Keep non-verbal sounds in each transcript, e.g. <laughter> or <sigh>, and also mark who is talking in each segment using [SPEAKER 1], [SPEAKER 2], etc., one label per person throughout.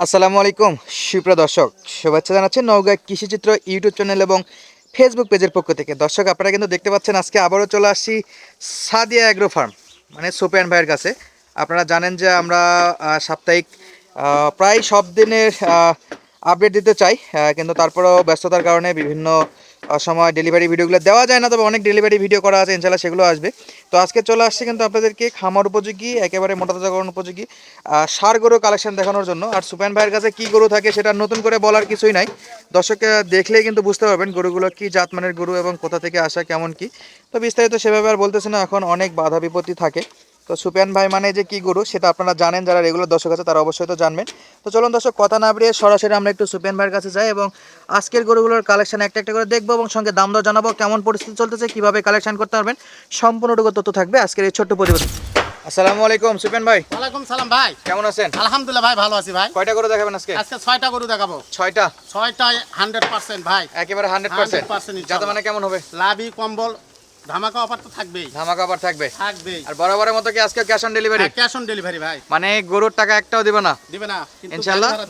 [SPEAKER 1] আসসালামু আলাইকুম, সুপ্রিয় দর্শক। শুভেচ্ছা জানাচ্ছি নওগাঁ কৃষিচিত্র ইউটিউব চ্যানেল এবং ফেসবুক পেজের পক্ষ থেকে। দর্শক, আপনারা কিন্তু দেখতে পাচ্ছেন, আজকে আবারও চলে আসছি সাদিয়া অ্যাগ্রো ফার্ম মানে সোপিয়ান ভাইয়ের কাছে। আপনারা জানেন যে আমরা সাপ্তাহিক প্রায় সব দিনের আপডেট দিতে চাই কিন্তু তারপরেও ব্যস্ততার কারণে বিভিন্ন সময় ডেলিভারি ভিডিওগুলো দেওয়া যায় না, তবে অনেক ডেলিভারি ভিডিও করা আছে ইনশাল্লাহ সেগুলো আসবে। তো আজকে চলে আসছে কিন্তু আপনাদেরকে খামার উপযোগী, একেবারে মোটা তাজাকরণ উপযোগী ষাঁড় গরু কালেকশন দেখানোর জন্য। আর সুপেন ভাইয়ের কাছে কি গরু থাকে সেটা নতুন করে বলার কিছুই নাই। দর্শককে দেখলেই কিন্তু বুঝতে পারবেন গরুগুলো কি জাতমানের গরু এবং কোথা থেকে আসা, কেমন কি। তো বিস্তারিত সেভাবে আর বলতেছে না, এখন অনেক বাধা বিপত্তি থাকে। তো সুপিয়ান ভাই মানে যে কি গরু সেটা আপনারা জানেন যারা রেগুলার দর্শক আছে তারা অবশ্যই তো জানবেন। তো চলুন দর্শক কথা না বেরিয়ে সরাসরি আমরা একটু সুপিয়ান ভাইয়ের কাছে যাই এবং আজকের গরুগুলোর কালেকশন একটা একটা করে দেখব এবং সঙ্গে দাম দর জানাব কেমন পরিস্থিতি চলতেছে কীভাবে কালেকশন করতে পারবেন সম্পূর্ণটুকু তথ্য থাকবে আজকের এই ছোট্ট প্রতিবেদন। আসসালামু আলাইকুম সুপিয়ান ভাই।
[SPEAKER 2] ওয়ালাইকুম সালাম ভাই।
[SPEAKER 1] কেমন আছেন?
[SPEAKER 2] আলহামদুলিল্লাহ ভাই ভালো আছি ভাই।
[SPEAKER 1] কয়টা গরু দেখাবেন আজকে?
[SPEAKER 2] আজকে ছয়টা গরু দেখাবো।
[SPEAKER 1] ছয়টা?
[SPEAKER 2] ছয়টায় হান্ড্রেড পার্সেন্ট ভাই।
[SPEAKER 1] একেবারে হান্ড্রেড পার্সেন্ট
[SPEAKER 2] 100%
[SPEAKER 1] যাতে মানে কেমন হবে?
[SPEAKER 2] লাভি কম্বল ধামাকা অফার তো থাকবেই।
[SPEAKER 1] ধামাকা আবার থাকবে।
[SPEAKER 2] থাকবেই।
[SPEAKER 1] আর বরাবরের মতো কি আজকে cash on delivery
[SPEAKER 2] cash on delivery ভাই।
[SPEAKER 1] মানে গরুর টাকা একটাও দিবে না?
[SPEAKER 2] দিবে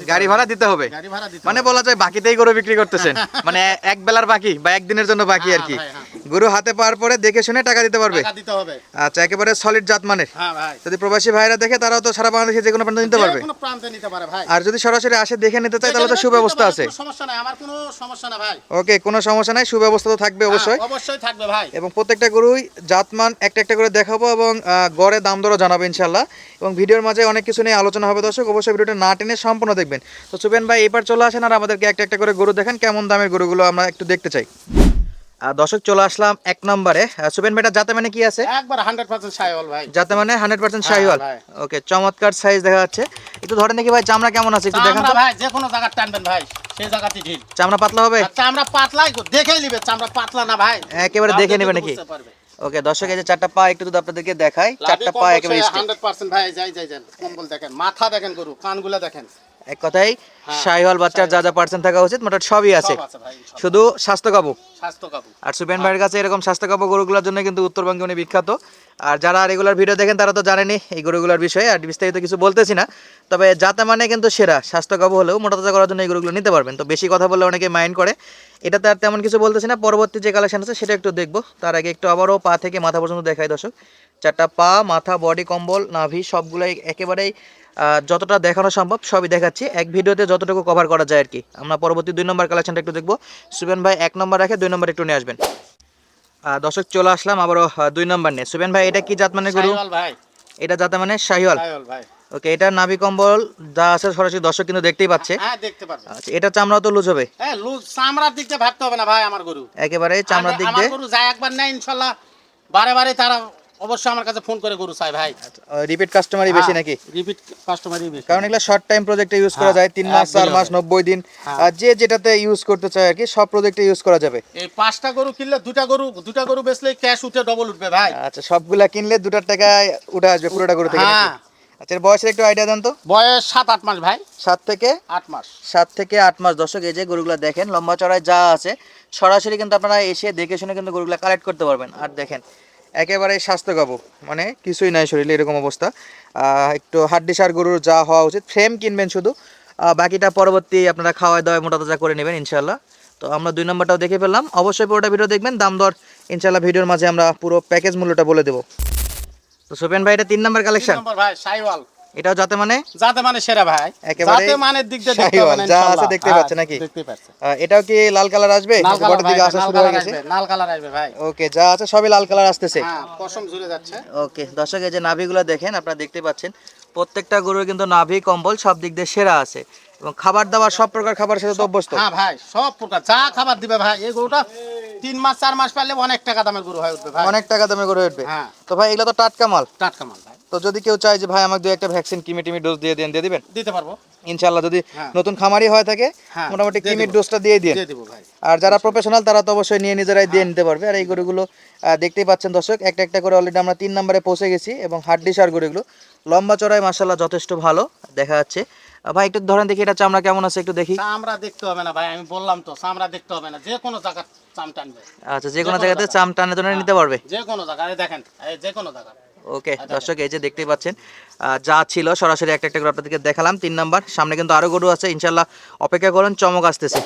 [SPEAKER 1] গাড়ি ভাড়া দিতে হবে।
[SPEAKER 2] গাড়ি ভাড়া দিতে
[SPEAKER 1] মানে বলা যায় বাকিতেই গরু বিক্রি করতেছেন। <laughs> মানে এক বেলার বাকি বা একদিনের জন্য বাকি আর কি।
[SPEAKER 2] হ্যাঁ, ভাই,
[SPEAKER 1] গরু হাতে পাওয়ার পরে দেখে শুনে টাকা দিতে পারবে।
[SPEAKER 2] দিতে হবে।
[SPEAKER 1] আচ্ছা একেবারে সলিড জাত মানের।
[SPEAKER 2] হ্যাঁ
[SPEAKER 1] যদি প্রবাসী ভাইরা দেখে তারাও তো সারা বাংলাদেশে যে কোনো প্রান্ত নিতে পারবে। আর যদি সরাসরি আসে দেখে নিতে চায় তাহলে তো সুব্যবস্থা আছে।
[SPEAKER 2] সমস্যা নাই আমার কোনো সমস্যা না ভাই।
[SPEAKER 1] ওকে কোনো সমস্যা নাই সুব্যবস্থা তো থাকবে অবশ্যই
[SPEAKER 2] হ্যাঁ, অবশ্যই। থাকবে ভাই।
[SPEAKER 1] এবং প্রত্যেকটা গরুই জাতমান একটা একটা করে দেখাবো এবং গড়ে দাম দরও জানাব ইনশাল্লাহ এবং ভিডিওর মাঝে অনেক কিছু নিয়ে আলোচনা হবে দর্শক। অবশ্যই ভিডিওটা না টেনে সম্পূর্ণ দেখবেন। তো সুপেন ভাই এবার চলে আসেন আর আমাদেরকে একটা একটা করে গরু দেখেন কেমন দামের গরুগুলো আমরা একটু দেখতে চাই। দর্শক চলে আসলাম এক নম্বরে। সুপেন ভাইটা যাতে মানে কি আছে?
[SPEAKER 2] একবার সাইওয়াল ভাই।
[SPEAKER 1] যাতে মানে হান্ড্রেড পার্সেন্ট
[SPEAKER 2] ভাই।
[SPEAKER 1] ওকে চমৎকার সাইজ দেখা যাচ্ছে। একটু ধরেন দেখি ভাই চামড়া কেমন আছে একটু দেখান তো।
[SPEAKER 2] ভাই যে কোনো জায়গা টানবেন ভাই সেই জায়গাতে ঢিল।
[SPEAKER 1] চামড়া পাতলা হবে?
[SPEAKER 2] চামড়া দেখেই নিবে চামড়া পাতলা না ভাই।
[SPEAKER 1] একেবারে দেখে
[SPEAKER 2] দেখে
[SPEAKER 1] নেবে নাকি? ওকে দর্শক এই যে চারটা পা একটু যদি আপনাদেরকে দেখাই চারটা পা একেবারে
[SPEAKER 2] 100% ভাই যাই যাই যান কম্বল দেখেন মাথা দেখেন গরু কানগুলা দেখেন।
[SPEAKER 1] এক কথাই
[SPEAKER 2] হ্যাঁ,
[SPEAKER 1] শাহিওয়াল বাচ্চার যা যা পার্সেন্ট থাকা উচিত মোটামুটি সবই আছে। শুধু স্বাস্থ্য কাবু
[SPEAKER 2] স্বাস্থ্য কাবু
[SPEAKER 1] আর সুবেন ভাইয়ের কাছে এরকম স্বাস্থ্য কাবু গরুগুলোর জন্য কিন্তু উত্তরবঙ্গে উনি বিখ্যাত। আর যারা রেগুলার ভিডিও দেখেন তারা তো জানেনি এই গরুগুলোর বিষয়ে আর বিস্তারিত কিছু বলতেছি না। তবে যাতে মানে কিন্তু সেরা স্বাস্থ্য কাবু হলেও মোটা তাজা করার জন্য এই গরুগুলো নিতে পারবেন। তো বেশি কথা বললে অনেকে মাইন্ড করে। এটাতে আর তেমন কিছু বলতেছি না পরবর্তী যে কালেকশন আছে সেটা একটু দেখব। তার আগে একটু আবারও পা থেকে মাথা পর্যন্ত দেখায় দর্শক। চারটা পা মাথা বডি কম্বল নাভি সবগুলোই একেবারেই যতটা দেখানো সম্ভব সবই দেখাচ্ছি। এক ভিডিওতে যতটুকু কভার করা যায় আর কি আমরা পরবর্তী দুই নম্বর কালেকশনটা একটু দেখব। সুবেন ভাই এক নম্বর রাখে দুই নম্বর একটু নিয়ে আসবেন। দর্শক চলে আসলাম আবারও দুই নম্বর নিয়ে। সুবেন ভাই এটা কি জাত মানে গরু? এটা জাত মানে শাহিওয়াল। ওকে এটা নাভি কম্বল যা আছে সরাসরি দর্শক কিন্তু দেখতেই পাচ্ছে।
[SPEAKER 2] হ্যাঁ দেখতে পারবে।
[SPEAKER 1] আচ্ছা এটা চামড়া তো লুজ হবে?
[SPEAKER 2] হ্যাঁ লুজ চামড়ার দিক দিয়ে ভাবতে হবে না ভাই আমার গরু।
[SPEAKER 1] একেবারে চামড়ার দিক
[SPEAKER 2] আমার
[SPEAKER 1] দিয়ে
[SPEAKER 2] গরু যায় একবার নেয় ইনশাআল্লাহ বারে বারে তারা অবশ্যই আমার কাছে ফোন করে গরু চাই ভাই।
[SPEAKER 1] রিপিট কাস্টমারই বেশি নাকি?
[SPEAKER 2] রিপিট কাস্টমারই বেশি।
[SPEAKER 1] কারণ এগুলো শর্ট টাইম প্রজেক্টে ইউজ করা
[SPEAKER 2] হ্যাঁ,
[SPEAKER 1] যায় তিন মাস চার
[SPEAKER 2] একদমই
[SPEAKER 1] মাস
[SPEAKER 2] হবে।
[SPEAKER 1] নব্বই দিন।
[SPEAKER 2] হ্যাঁ।
[SPEAKER 1] আর যে যেটাতে ইউজ করতে চায় আর কি সব প্রজেক্টে ইউজ করা যাবে।
[SPEAKER 2] এই পাঁচটা গরু কিনলে দুটা গরু দুটা গরু বেচলে ক্যাশ উঠে ডবল উঠবে ভাই।
[SPEAKER 1] আচ্ছা সবগুলা কিনলে দুটার টাকায় উঠে আসবে পুরোটা গরু থেকে
[SPEAKER 2] হ্যাঁ।
[SPEAKER 1] আচ্ছা বয়সের একটু আইডিয়া দেন তো।
[SPEAKER 2] বয়স সাত আট মাস ভাই।
[SPEAKER 1] সাত থেকে?
[SPEAKER 2] আট মাস।
[SPEAKER 1] সাত থেকে আট মাস। দর্শক এই যে গরুগুলো দেখেন লম্বা চড়াই যা আছে সরাসরি কিন্তু আপনারা এসে দেখে শুনে কিন্তু গরুগুলো কালেক্ট করতে পারবেন। আর দেখেন একেবারে স্বাস্থ্য গাবো মানে কিছুই নাই শরীরে এরকম অবস্থা। একটু হাড্ডি সার গরুর যা হওয়া উচিত ফ্রেম কিনবেন শুধু। বাকিটা পরবর্তী আপনারা খাওয়াই দাওয়ায় মোটা তাজা করে নেবেন ইনশাল্লাহ তো আমরা দুই নম্বরটাও দেখে ফেললাম। অবশ্যই পুরোটা ভিডিও দেখবেন, দাম দর ইনশাল্লাহ ভিডিওর মাঝে আমরা পুরো প্যাকেজ মূল্যটা বলে দেবো। তো সোপেন ভাই, এটা তিন নম্বর কালেকশন
[SPEAKER 2] ভাই, সাইওয়াল।
[SPEAKER 1] এটাও যাতে মানে?
[SPEAKER 2] যাতে মানে সেরা ভাই।
[SPEAKER 1] একেবারে
[SPEAKER 2] যাতে মানের দিক দিয়ে দেখতে
[SPEAKER 1] শাহিওয়াল,
[SPEAKER 2] হবে না
[SPEAKER 1] যা আছে দেখতে
[SPEAKER 2] হ্যাঁ,
[SPEAKER 1] পাচ্ছে নাকি?
[SPEAKER 2] দেখতে পাচ্ছে
[SPEAKER 1] আহ, এটাও কি লাল কালার আসবে? বড় দিকে আসা শুরু হয়ে গেছে?
[SPEAKER 2] আসবে লাল কালার আসবে ভাই।
[SPEAKER 1] ওকে যা আছে সবই লাল কালার আসতেছে।
[SPEAKER 2] হ্যাঁ পশম ঝুলে যাচ্ছে।
[SPEAKER 1] ওকে দর্শক এই যে নাভিগুলো দেখেন আপনারা দেখতে পাচ্ছেন প্রত্যেকটা গরুর কিন্তু নাভি কম্বল সব দিক দিয়ে সেরা আছে। এবং খাবার দাবার সব প্রকার খাবার সাথে তো অভ্যস্ত।
[SPEAKER 2] হ্যাঁ ভাই সব প্রকার যা খাবার দিবে ভাই এই গরুটা তিন মাস চার মাস পারলে অনেক টাকা দামের গরু হয়ে উঠবে ভাই।
[SPEAKER 1] অনেক টাকা দামে গরু হয়ে উঠবে।
[SPEAKER 2] হ্যাঁ।
[SPEAKER 1] তো ভাই এগুলো তো টাটকা মাল।
[SPEAKER 2] টাটকা মাল ভাই।
[SPEAKER 1] তো যদি কেউ চায় যে ভাই আমাকে দু একটা ভ্যাকসিন কিমি টিমি ডোজ দিয়ে দেন দিয়ে দিবেন?
[SPEAKER 2] দিতে পারব।
[SPEAKER 1] ইনশাল্লাহ যদি
[SPEAKER 2] হ্যাঁ।
[SPEAKER 1] নতুন খামারি হয়ে থাকে
[SPEAKER 2] হ্যাঁ,
[SPEAKER 1] মোটামুটি কিমির ডোজটা দিয়ে দিয়ে
[SPEAKER 2] দিব ভাই।
[SPEAKER 1] আর যারা প্রফেশনাল তারা তো অবশ্যই নিয়ে নিজেরাই দিয়ে নিতে পারবে। আর এই গরুগুলো দেখতেই পাচ্ছেন দর্শক একটা একটা করে অলরেডি আমরা তিন নম্বরে পৌঁছে গেছি এবং হাড্ডি সার গরুগুলো। লম্বা চড়াই মাসাল্লাহ যথেষ্ট ভালো দেখা যাচ্ছে। ভাই একটু ধরেন দেখি এটা চামড়া কেমন আছে একটু দেখি।
[SPEAKER 2] চামড়া দেখতে হবে না ভাই আমি বললাম তো চামড়া দেখতে হবে না। যে কোনো জায়গা চাম টানবে।
[SPEAKER 1] আচ্ছা যে কোনো জায়গাতে
[SPEAKER 2] জায়গা।
[SPEAKER 1] চাম টানে নিতে পারবে?
[SPEAKER 2] যে কোনো জায়গা এই দেখেন যে কোনো জায়গা
[SPEAKER 1] ওকে, দর্শক, এই যে দেখতেই পাচ্ছেন যা ছিল সরাসরি একটা একটা করে আপনাদেরকে দেখালাম, তিন নাম্বার, সামনে কিন্তু আরও গরু আছে ইনশাল্লাহ অপেক্ষা করুন, চমক আসতেছে।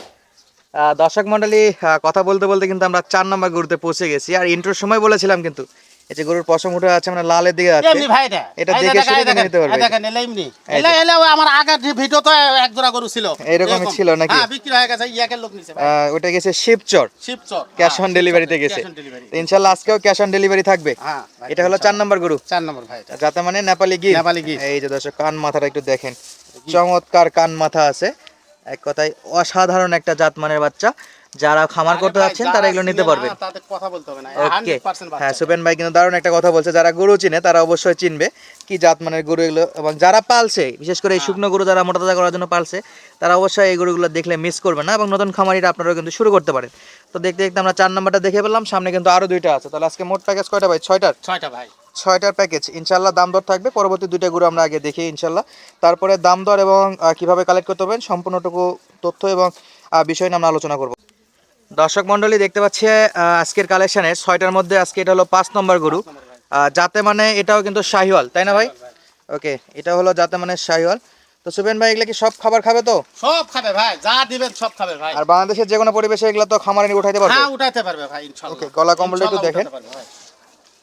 [SPEAKER 1] দর্শক মন্ডলী কথা বলতে বলতে কিন্তু আমরা চার নম্বর গরুতে পৌঁছে গেছি, আর ইন্ট্রোর সময় বলেছিলাম কিন্তু এই যে গরুর পশম উঠে আছে মানে লালের দিকে আছে
[SPEAKER 2] এমনি ভাই এটা
[SPEAKER 1] এটা দেখে শুনে নিতে পারবে।
[SPEAKER 2] দেখেন এলে এমনি।
[SPEAKER 1] এই
[SPEAKER 2] এলে এলে আমার আগের ভিডিও তো এক জোড়া গরু ছিল।
[SPEAKER 1] এরকমই ছিল নাকি?
[SPEAKER 2] হ্যাঁ বিক্রি হয়ে গেছে ইয়াকের লোক নিছে ভাই।
[SPEAKER 1] ওটা গেছে শিবচর।
[SPEAKER 2] শিবচর
[SPEAKER 1] ক্যাশ অন ডেলিভারিতে গেছে। তো ইনশাল্লাহ আজকেও ক্যাশ অন ডেলিভারি থাকবে।
[SPEAKER 2] হ্যাঁ
[SPEAKER 1] এটা হলো চার নাম্বার গরু।
[SPEAKER 2] চার নম্বর ভাই এটা।
[SPEAKER 1] যাতে মানে নেপালি গির
[SPEAKER 2] নেপালি গির।
[SPEAKER 1] এই যে দর্শক কান মাথাটা একটু দেখেন। চমৎকার কান মাথা আছে। এক কথায় অসাধারণ একটা জাতমানের বাচ্চা। যারা খামার করতে যাচ্ছেন তারা এগুলো নিতে পারবেন ওকে হ্যাঁ সুপেন ভাই কিন্তু দারুণ একটা কথা বলছে। যারা গরু চিনে তারা অবশ্যই চিনবে কি জাতমানের গরু এগুলো এবং যারা পালছে বিশেষ করে এই শুকনো গরু যারা মোটা তাজা করার জন্য পালছে তারা অবশ্যই এই গরুগুলো দেখলে মিস করবে না এবং নতুন খামারিটা আপনারাও কিন্তু শুরু করতে পারেন। তো দেখতে দেখতে আমরা চার নাম্বারটা দেখে পেলাম সামনে কিন্তু আরও দুইটা আছে। তাহলে আজকে মোট প্যাকেজ কয়টা ভাই? ছয়টার?
[SPEAKER 2] ছয়টা ভাই।
[SPEAKER 1] ছয়টার প্যাকেজ ইনশাল্লাহ দাম দর থাকবে। পরবর্তী দুইটা গরু আমরা আগে দেখি ইনশাল্লাহ তারপরে দাম দর এবং কীভাবে কালেক্ট করতে পারবেন সম্পূর্ণটুকু তথ্য এবং বিষয় নিয়ে আমরা আলোচনা করব। দর্শক মণ্ডলী দেখতে পাচ্ছি আজকের কালেকশনের ছয়টার মধ্যে আজকে এটা হলো পাঁচ নম্বর গরু। যাতে মানে এটাও কিন্তু শাহিওয়াল তাই না ভাই? ওকে এটা হলো যাতে মানে শাহিওয়াল। তো সুবেন ভাই এগুলো কি সব খাবার খাবে তো?
[SPEAKER 2] সব খাবে ভাই যা দিবেন সব খাবে ভাই।
[SPEAKER 1] আর বাংলাদেশের যে কোনো পরিবেশে এগুলো তো খামারে নিয়ে উঠাইতে পারবে?
[SPEAKER 2] হ্যাঁ উঠাইতে পারবে ভাই ইনশাআল্লাহ।
[SPEAKER 1] Okay, গলা কম্বলটা একটু দেখেন।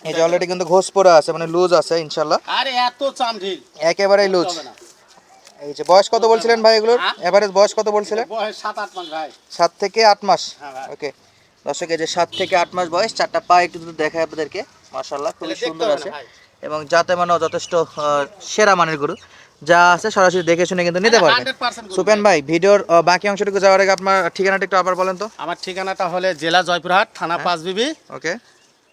[SPEAKER 1] এই যে অলরেডি কিন্তু ঘোষ পড়া আছে মানে লুজ আছে ইনশাল্লাহ
[SPEAKER 2] আরে এত চামড়িল
[SPEAKER 1] একেবারেই লুজ। এই যে বয়স কত বলছিলেন ভাই এগুলোর?
[SPEAKER 2] হ্যাঁ?
[SPEAKER 1] এভারেজ বয়স কত বলছিলেন?
[SPEAKER 2] বয়স সাত আট মাস ভাই।
[SPEAKER 1] সাত থেকে আট মাস।
[SPEAKER 2] হ্যাঁ
[SPEAKER 1] ওকে দর্শক এই যে সাত থেকে আট মাস বয়স চারটা পা একটু যদি দেখায় আপনাদেরকে
[SPEAKER 2] তাহলে দেখতে
[SPEAKER 1] সুন্দর আছে। এবং যাতে মানেও যথেষ্ট সেরা মানের গরু যা আছে সরাসরি দেখে শুনে কিন্তু নিতে পারবেন। সুপেন ভাই। ভিডিওর বাকি অংশটুকু যাওয়ার আগে আপনার ঠিকানাটা একটু আবার বলেন তো।
[SPEAKER 2] আমার ঠিকানাটা হলে জেলা জয়পুরহাট থানা
[SPEAKER 1] হ্যাঁ।
[SPEAKER 2] পাঁচ বিবি।
[SPEAKER 1] ওকে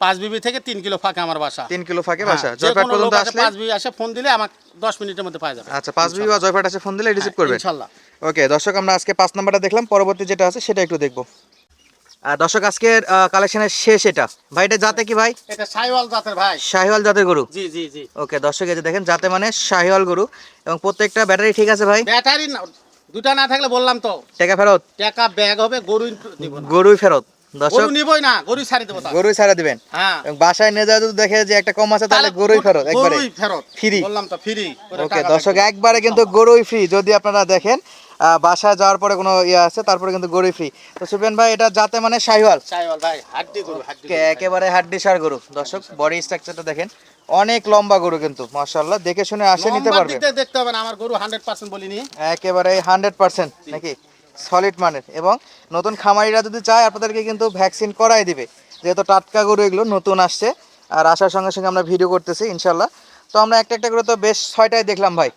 [SPEAKER 2] পাঁচ বিবি থেকে তিন কিলো ফাঁকে আমার বাসা।
[SPEAKER 1] তিন কিলো ফাঁকে
[SPEAKER 2] হ্যাঁ,
[SPEAKER 1] বাসা জয়পাট পর্যন্ত আসলে
[SPEAKER 2] পাঁচ বিবি আসে ফোন দিলে আমাকে দশ মিনিটের মধ্যে পাওয়া যাবে।
[SPEAKER 1] আচ্ছা পাঁচ বিঘা জয়পাট আছে ফোন দিলে রিসিভ করবেন।
[SPEAKER 2] ইনশাল্লাহ।
[SPEAKER 1] ওকে দর্শক আমরা আজকে পাঁচ নাম্বারটা দেখলাম পরবর্তী যেটা আছে সেটা একটু দেখব। দর্শক আজকের কালেকশনের শেষ এটা। ভাই এটা যাতে কি ভাই?
[SPEAKER 2] এটা সাইওয়াল জাতের ভাই।
[SPEAKER 1] শাহিওয়াল জাতের গরু?
[SPEAKER 2] জি জি জি।
[SPEAKER 1] ওকে দর্শক এই যে দেখেন যাতে মানে শাহিওয়াল গরু। এবং প্রত্যেকটা ব্যাটারি ঠিক আছে ভাই?
[SPEAKER 2] ব্যাটারি দুটা না থাকলে বললাম তো।
[SPEAKER 1] টাকা ফেরত?
[SPEAKER 2] টাকা ব্যাগ হবে গরু দিব না।
[SPEAKER 1] গরুই ফেরত। দর্শক
[SPEAKER 2] নিবই না গরু ছাড়ি দেবো
[SPEAKER 1] গরুই ছাড়া দিবেন।
[SPEAKER 2] হ্যাঁ।
[SPEAKER 1] এবং বাসায় নিয়ে যাওয়া যদি দেখে যে একটা কম আছে তাহলে গরুই ফেরত একবারে।
[SPEAKER 2] গরুই ফেরত।
[SPEAKER 1] Free।
[SPEAKER 2] বললাম তো ফ্রি।
[SPEAKER 1] ওকে দর্শক একবারে কিন্তু গরুই ফ্রি। যদি আপনারা দেখেন বাসায় যাওয়ার পরে কোনো ইয়ে আছে তারপরে কিন্তু গরুই ফ্রি। তো সুপেন ভাই এটা যাতে মানে শাহিওয়াল?
[SPEAKER 2] সাইওয়াল ভাই হাড্ডি গরু হাড্ডি
[SPEAKER 1] একেবারে হাড্ডি সার গরু। দর্শক বডি স্ট্রাকচারটা দেখেন অনেক লম্বা গরু কিন্তু মাশাআল্লাহ। দেখে শুনে আসে নিতে পারবে।
[SPEAKER 2] দেখতে হবে না আমার গরু হান্ড্রেড পার্সেন্ট বলিনি।
[SPEAKER 1] একেবারে হান্ড্রেড পার্সেন্ট নাকি? সলিড মানের। এবং নতুন খামারিরা যদি চায় আপনাদেরকে কিন্তু ভ্যাকসিন করাই দিবে। যেহেতু টাটকা গরু এগুলো নতুন আসছে আর আসার সঙ্গে সঙ্গে আমরা ভিডিও করতেছি ইনশাল্লাহ তো আমরা একটা একটা করে তো বেশ ছয়টাই দেখলাম ভাই।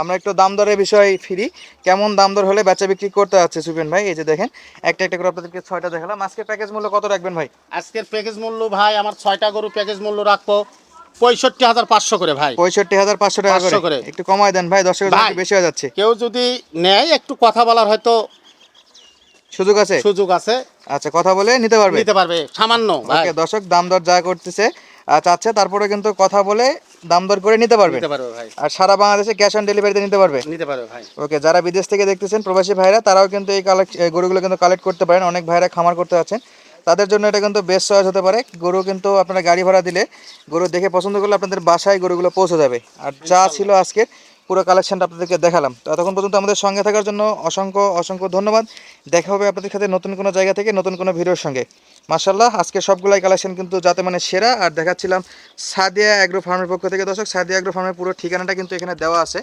[SPEAKER 1] আমরা একটু দাম দরের বিষয় ফিরি। কেমন দাম দর হলে বেচা বিক্রি করতে যাচ্ছে সুপেন ভাই? এই যে দেখেন একটা একটা করে আপনাদেরকে ছয়টা দেখালাম। আজকের প্যাকেজ মূল্য কত রাখবেন ভাই?
[SPEAKER 2] আজকের প্যাকেজ মূল্য ভাই আমার ছয়টা গরু প্যাকেজ মূল্য রাখব। পঁয়ষট্টি হাজার পাঁচশো করে ভাই।
[SPEAKER 1] পঁয়ষট্টি হাজার পাঁচশো টাকা করে। একটু কমায় দেন ভাই দর্শকের বেশি হয়ে যাচ্ছে।
[SPEAKER 2] কেউ যদি নেয় একটু কথা বলার হয়তো
[SPEAKER 1] সুযোগ আছে?
[SPEAKER 2] সুযোগ আছে।
[SPEAKER 1] আচ্ছা কথা বলে নিতে পারবে?
[SPEAKER 2] নিতে পারবে সামান্য
[SPEAKER 1] ওকে দর্শক দাম দর যা করতেছে চাচ্ছে তারপরে কিন্তু কথা বলে দাম দর করে নিতে পারবে। আর সারা বাংলাদেশে ক্যাশ অন ডেলিভারিতে নিতে পারবে?
[SPEAKER 2] নিতে পারবে ভাই।
[SPEAKER 1] ওকে যারা বিদেশ থেকে দেখতেছেন প্রবাসী ভাইরা তারাও কিন্তু এই কালেক্ট গরুগুলো কিন্তু কালেক্ট করতে পারেন। অনেক ভাইরা খামার করতে আছেন তাদের জন্য এটা কিন্তু বেস্ট চয়েস হতে পারে। গরু কিন্তু আপনারা গাড়ি ভাড়া দিলে গরু দেখে পছন্দ করলে আপনাদের বাসায় গরুগুলো পৌঁছে যাবে। আর যা ছিল আজকের পুরো কালেকশনটা আপনাদেরকে দেখালাম। তো এতক্ষণ পর্যন্ত আমাদের সঙ্গে থাকার জন্য অসংখ্য অসংখ্য ধন্যবাদ। দেখা হবে আপনাদের সাথে নতুন কোনো জায়গা থেকে, নতুন কোনো ভিডিওর সঙ্গে। মার্শাল্লাহ আজকে সবগুলাই কালেকশন কিন্তু যাতে মানে সেরা। আর দেখাচ্ছিলাম সাদিয়া অ্যাগ্রো ফার্মের পক্ষ থেকে। দর্শক, সাদিয়া অ্যাগ্রো ফার্মের পুরো ঠিকানাটা কিন্তু এখানে দেওয়া আছে।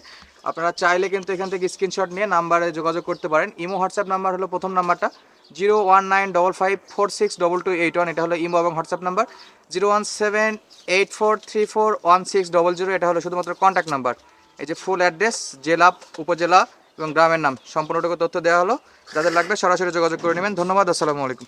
[SPEAKER 1] আপনারা চাইলে কিন্তু এখান থেকে স্ক্রিনশট নিয়ে নাম্বারে যোগাযোগ করতে পারেন। ইমো হোয়াটসঅ্যাপ নাম্বার হলো প্রথম নাম্বারটা। Zero one nine double five four six double two eight one এটা হলো ইমো এবং WhatsApp number zero one seven eight four three four one six double zero এটা হলো শুধুমাত্র কন্ট্যাক্ট নাম্বার এই যে ফুল অ্যাড্রেস জেলা, উপজেলা এবং গ্রামের নাম, সম্পূর্ণটুকু তথ্য দেওয়া হলো। যাদের লাগবে সরাসরি যোগাযোগ করে নেবেন। ধন্যবাদ, আসসালামু আলাইকুম।